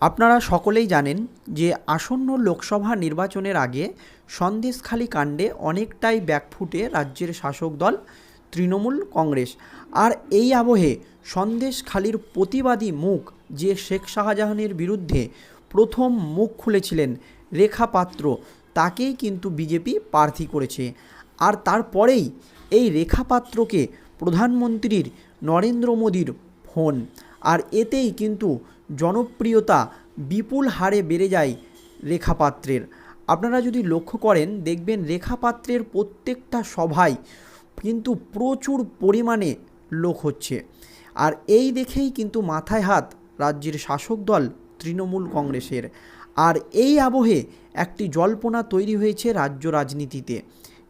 আপনারা সকলেই জানেন যে আসন্ন লোকসভা নির্বাচনের আগে সন্দেশখালী কাণ্ডে অনেকটাই ব্যাকফুটে রাজ্যের শাসক দল তৃণমূল কংগ্রেস। আর এই আবহে সন্দেশখালীর প্রতিবাদী মুখ যে শেখ শাহজাহানের বিরুদ্ধে প্রথম মুখ খুলেছিলেন রেখা পাত্র, তাকেই কিন্তু বিজেপি প্রার্থী করেছে। আর তারপরেই এই রেখা পাত্রকে প্রধানমন্ত্রীর নরেন্দ্র মোদীর ফোন। আর এতেই কিন্তু জনপ্রিয়তা বিপুল হারে বেড়ে যায় রেখা পাত্রের আপনারা যদি লক্ষ্য করেন, দেখবেন রেখা পাত্রের প্রত্যেকটা সভায় কিন্তু প্রচুর পরিমাণে লোক হচ্ছে। আর এই দেখেই কিন্তু মাথায় হাত রাজ্যের শাসক দল তৃণমূল কংগ্রেসের। আর এই আবহে একটি জল্পনা তৈরি হয়েছে রাজ্য রাজনীতিতে,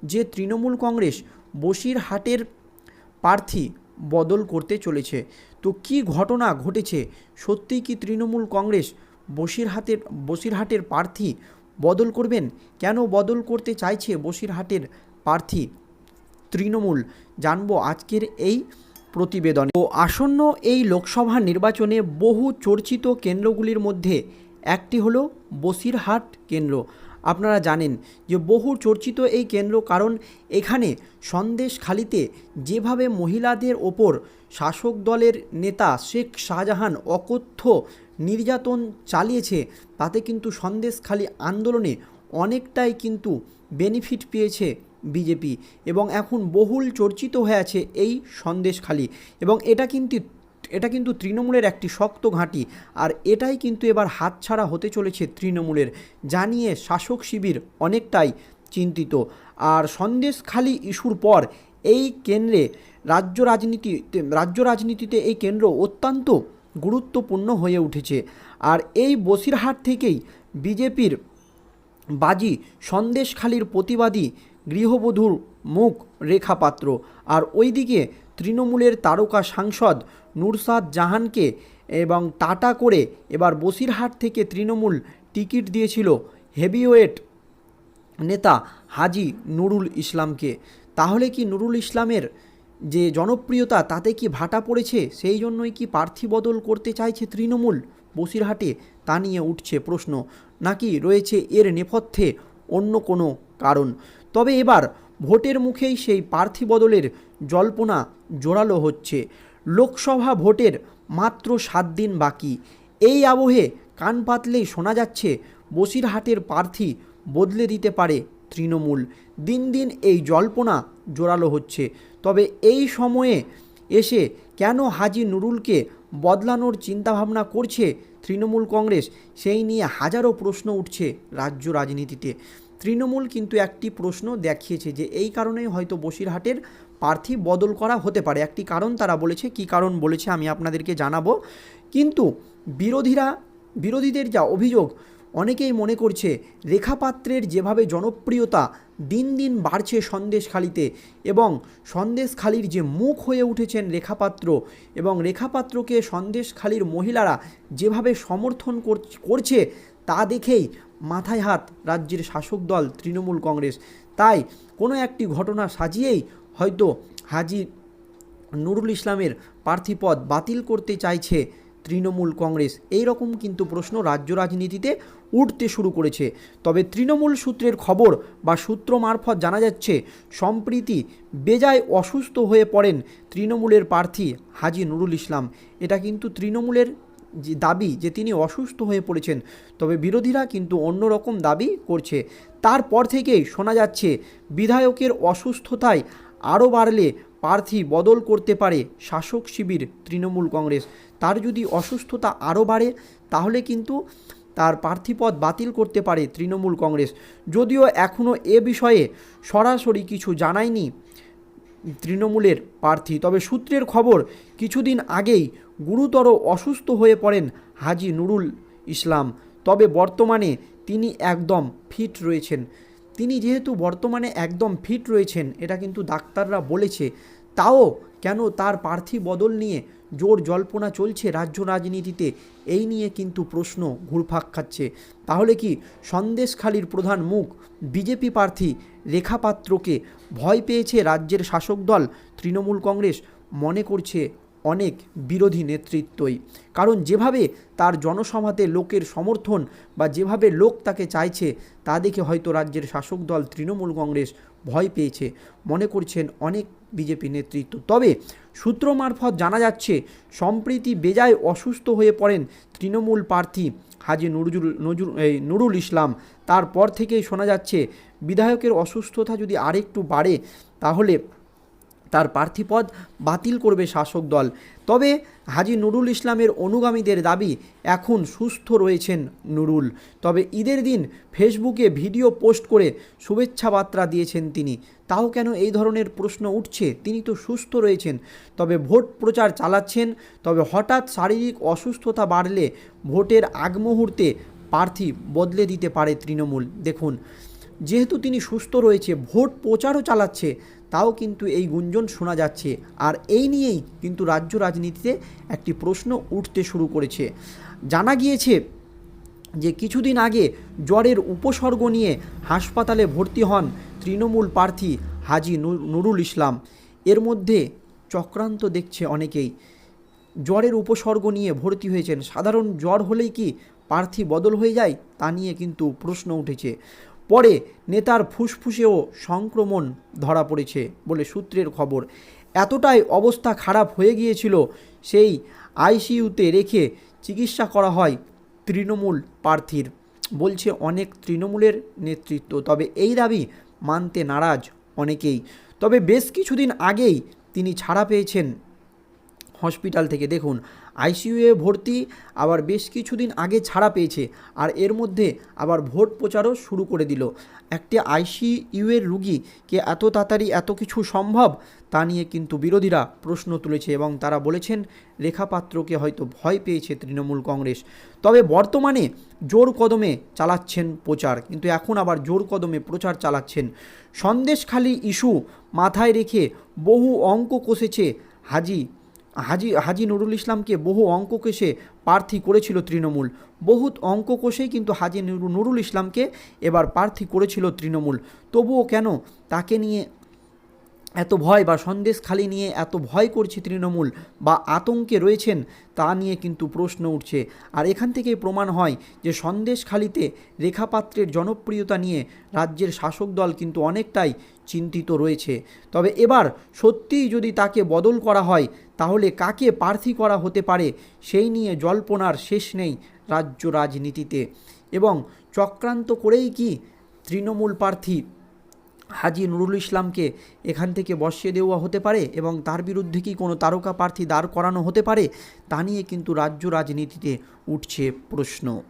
যে তৃণমূল কংগ্রেস বসিরহাটের প্রার্থী বদল করতে চলেছে। তো কি ঘটনা ঘটেছে? সত্যিই কি তৃণমূল কংগ্রেস বসিরহাটের বসিরহাটের প্রার্থী বদল করবেন? কেন বদল করতে চাইছে বসিরহাটের প্রার্থী তৃণমূল? জানব আজকের এই প্রতিবেদনে। ও আসন্ন এই লোকসভা নির্বাচনে বহু চর্চিত কেন্দ্রগুলির মধ্যে একটি হলো বসিরহাট কেন্দ্র। আপনারা জানেন যে বহু চর্চিত এই কেন্দ্র কারণ এখানে সন্দেশখালিতে যেভাবে মহিলাদের ওপর শাসক দলের নেতা শেখ শাহজাহান অকথ্য নির্যাতন চালিয়েছে, তাতে কিন্তু সন্দেশখালি আন্দোলনে অনেকটাই কিন্তু বেনিফিট পেয়েছে বিজেপি এবং এখন বহুল চর্চিত হয়ে আছে এই সন্দেশখালি এবং এটা কিন্তু এটা কিন্তু তৃণমূলের একটি শক্ত ঘাঁটি আর এটাই কিন্তু এবার হাতছাড়া হতে চলেছে তৃণমূলের, জানিয়ে শাসক শিবির অনেকটাই চিন্তিত। আর সন্দেশখালি ইস্যুর পর এই কেন্দ্রে রাজ্য রাজনীতিতে রাজ্য রাজনীতিতে এই কেন্দ্র অত্যন্ত গুরুত্বপূর্ণ হয়ে উঠেছে। আর এই বসিরহাট থেকেই বিজেপির বাজি সন্দেশখালির প্রতিবাদী গৃহবধূর মুখ রেখা পাত্র আর ওইদিকে তৃণমূলের তারকা সাংসদ নুরসাদ জাহানকে এবং টাটা করে এবার বসিরহাট থেকে তৃণমূল টিকিট দিয়েছিল হেভিওয়েট নেতা হাজি নুরুল ইসলামকে। তাহলে কি নুরুল ইসলামের যে জনপ্রিয়তা, তাতে কি ভাটা পড়েছে? সেই জন্যই কি প্রার্থী বদল করতে চাইছে তৃণমূল বসিরহাটে? তা নিয়ে উঠছে প্রশ্ন। নাকি রয়েছে এর নেপথ্যে অন্য কোনো কারণ? তবে এবার ভোটের মুখেই সেই প্রার্থী বদলের জল্পনা জোরালো হচ্ছে। লোকসভা ভোটের মাত্র সাত দিন বাকি। এই আবহে কান পাতলেই শোনা যাচ্ছে, বসিরহাটের প্রার্থী বদলে দিতে পারে তৃণমূল। দিন দিন এই জল্পনা জোরালো হচ্ছে। তবে এই সময়ে এসে কেন হাজি নুরুলকে বদলানোর চিন্তাভাবনা করছে তৃণমূল কংগ্রেস? সেই নিয়ে হাজারো প্রশ্ন উঠছে রাজ্য রাজনীতিতে। তৃণমূল কিন্তু একটি প্রশ্ন দেখিয়েছে যে, এই কারণেই হয়তো বসিরহাটের প্রার্থী বদল করা হতে পারে। একটি কারণ তারা বলেছে, কি কারণ বলেছে আমি আপনাদেরকে জানাব। কিন্তু বিরোধীরা, বিরোধীদের যা অভিযোগ, অনেকেই মনে করছে, রেখাপাত্রের যেভাবে জনপ্রিয়তা দিন দিন বাড়ছে সন্দেশখালিতে এবং সন্দেশখালির যে মুখ হয়ে উঠেছেন রেখাপাত্র এবং রেখাপাত্রকে সন্দেশখালির মহিলারা যেভাবে সমর্থন করছে তা দেখেই মাথায় হাত রাজ্যের শাসক দল তৃণমূল কংগ্রেস। তাই কোনো একটি ঘটনা সাজিয়েই হয়তো হাজি নুরুল ইসলামের প্রার্থীপদ বাতিল করতে চাইছে তৃণমূল কংগ্রেস। এই রকম কিন্তু প্রশ্ন রাজ্য রাজনীতিতে উঠতে শুরু করেছে। তবে তৃণমূল সূত্রের খবর বা সূত্র মারফত জানা যাচ্ছে, সম্প্রীতি বেজায় অসুস্থ হয়ে পড়েন তৃণমূলের প্রার্থী হাজি নুরুল ইসলাম। এটা কিন্তু তৃণমূলের যে দাবি যে তিনি অসুস্থ হয়ে পড়েছেন, তবে বিরোধীরা কিন্তু অন্যরকম দাবি করছে। তারপর থেকেই শোনা যাচ্ছে, বিধায়কের অসুস্থতায় আরও বাড়লে প্রার্থী বদল করতে পারে শাসক শিবির তৃণমূল কংগ্রেস। তার যদি অসুস্থতা আরও বাড়ে, তাহলে কিন্তু তার প্রার্থীপদ বাতিল করতে পারে তৃণমূল কংগ্রেস। যদিও এখনও এ বিষয়ে সরাসরি কিছু জানায়নি তৃণমূলের প্রার্থী, তবে সূত্রের খবর, কিছুদিন আগেই গুরুতর অসুস্থ হয়ে পড়েন হাজি নুরুল ইসলাম। তবে বর্তমানে তিনি একদম ফিট রয়েছেন। তিনি যেহেতু বর্তমানে একদম ফিট রয়েছেন, এটা কিন্তু ডাক্তাররা বলেছে, তাও কেন তার প্রার্থী বদল নিয়ে জোর জল্পনা চলছে রাজ্য রাজনীতিতে? এই নিয়ে কিন্তু প্রশ্ন ঘুরফাক খাচ্ছে। তাহলে কি সন্দেশখালির প্রধান মুখ বিজেপি প্রার্থী রেখা পাত্রকে ভয় পেয়েছে রাজ্যের শাসক দল তৃণমূল কংগ্রেস? মনে করছে অনেক বিরোধী নেতৃত্বই। কারণ যেভাবে তার জনসভাতে লোকের সমর্থন বা যেভাবে লোক তাকে চাইছে, তা দেখে হয়তো রাজ্যের শাসক দল তৃণমূল কংগ্রেস ভয় পেয়েছে। মনে করছেন অনেক বিজেপি নেতৃত্ব। তবে সূত্র মারফত জানা যাচ্ছে, সম্প্রীতি বেজায় অসুস্থ হয়ে পড়েন তৃণমূল প্রার্থী হাজি নুরুজুল নজরুল, এই নুরুল ইসলাম। তারপর থেকেই শোনা যাচ্ছে, বিধায়কের অসুস্থতা যদি আরেকটু বাড়ে, তাহলে তার প্রার্থীপদ বাতিল করবে শাসক দল। তবে হাজি নুরুল ইসলামের অনুগামীদের দাবি, এখন সুস্থ রয়েছেন নুরুল। তবে ঈদের দিন ফেসবুকে ভিডিও পোস্ট করে শুভেচ্ছা বার্তা দিয়েছেন তিনি। তাও কেন এই ধরনের প্রশ্ন উঠছে? তিনি তো সুস্থ রয়েছেন। তবে ভোট প্রচার চালাচ্ছেন, তবে হঠাৎ শারীরিক অসুস্থতা বাড়লে ভোটের আগ মুহূর্তে প্রার্থী বদলে দিতে পারে তৃণমূল। দেখুন, যেহেতু তিনি সুস্থ রয়েছে, ভোট প্রচারও চালাচ্ছে তাও কিন্তু এই গুঞ্জন শোনা যাচ্ছে। আর এই নিয়েই কিন্তু রাজ্য রাজনীতিতে একটি প্রশ্ন উঠতে শুরু করেছে। জানা গিয়েছে যে কিছুদিন আগে জ্বরের উপসর্গ নিয়ে হাসপাতালে ভর্তি হন তৃণমূল প্রার্থী হাজি নুরুল ইসলাম। এর মধ্যে চক্রান্ত দেখছে অনেকেই। জ্বরের উপসর্গ নিয়ে ভর্তি হয়েছেন। সাধারণ জ্বর হলেই কি প্রার্থী বদল হয়ে যায় তা নিয়ে কিন্তু প্রশ্ন উঠেছে। পরে নেতার ফুসফুসেও সংক্রমণ ধরা পড়েছে বলে সূত্রের খবর। এতটাই অবস্থা খারাপ হয়ে গিয়েছিল সেই আইসিইউতে রেখে চিকিৎসা করা হয় তৃণমূল প্রার্থীর, বলছে অনেক তৃণমূলের নেতৃত্ব। তবে এই দাবি মানতে নারাজ অনেকেই। তবে বেশ কিছুদিন আগেই তিনি ছাড়া পেয়েছেন। হসপিটাল থেকে দেখুন আইসিইউয়ে ভর্তি, আবার বেশ কিছুদিন আগে ছাড়া পেয়েছে, আর এর মধ্যে আবার ভোট প্রচারও শুরু করে দিল। একটি আইসিইউয়ের রুগীকে এত তাড়াতাড়ি এত কিছু সম্ভব, তা নিয়ে কিন্তু বিরোধীরা প্রশ্ন তুলেছে এবং তারা বলেছেন, রেখা পাত্রকে হয়তো ভয় পেয়েছে তৃণমূল কংগ্রেস। তবে বর্তমানে জোর কদমে চালাচ্ছেন প্রচার, কিন্তু এখন আবার জোর কদমে প্রচার চালাচ্ছেন। সন্দেশখালী ইস্যু মাথায় রেখে বহু অঙ্ক কষেছে হাজি হাজি হাজি নুরুল ইসলামকে বহু অঙ্ক কষে প্রার্থী করেছিল তৃণমূল। বহুত অঙ্ক কষেই কিন্তু হাজি নুরু- নুরুল ইসলামকে এবার প্রার্থী করেছিল তৃণমূল। তবুও কেন? তাকে নিয়ে এত ভয় বা সন্দেশ খালি নিয়ে এত ভয় করছে তৃণমূল বা আতঙ্কে রয়েছেন, তা নিয়ে কিন্তু প্রশ্ন উঠছে। আর এখান থেকেই প্রমাণ হয় যে সন্দেশ খালিতে রেখাপাত্রের জনপ্রিয়তা নিয়ে রাজ্যের শাসক দল কিন্তু অনেকটাই চিন্তিত রয়েছে। তবে এবার সত্যিই যদি তাকে বদল করা হয়, তাহলে কাকে প্রার্থী করা হতে পারে সেই নিয়ে জল্পনার শেষ নেই রাজ্য রাজনীতিতে। এবং চক্রান্ত করেই কি তৃণমূল প্রার্থী হাজি নুরুল ইসলামকে এখান থেকে বসিয়ে দেওয়া হতে পারে এবং তার বিরুদ্ধে কি কোনো তারকা প্রার্থী দাঁড় করানো হতে পারে, তা নিয়ে কিন্তু রাজ্য রাজনীতিতে উঠছে প্রশ্ন।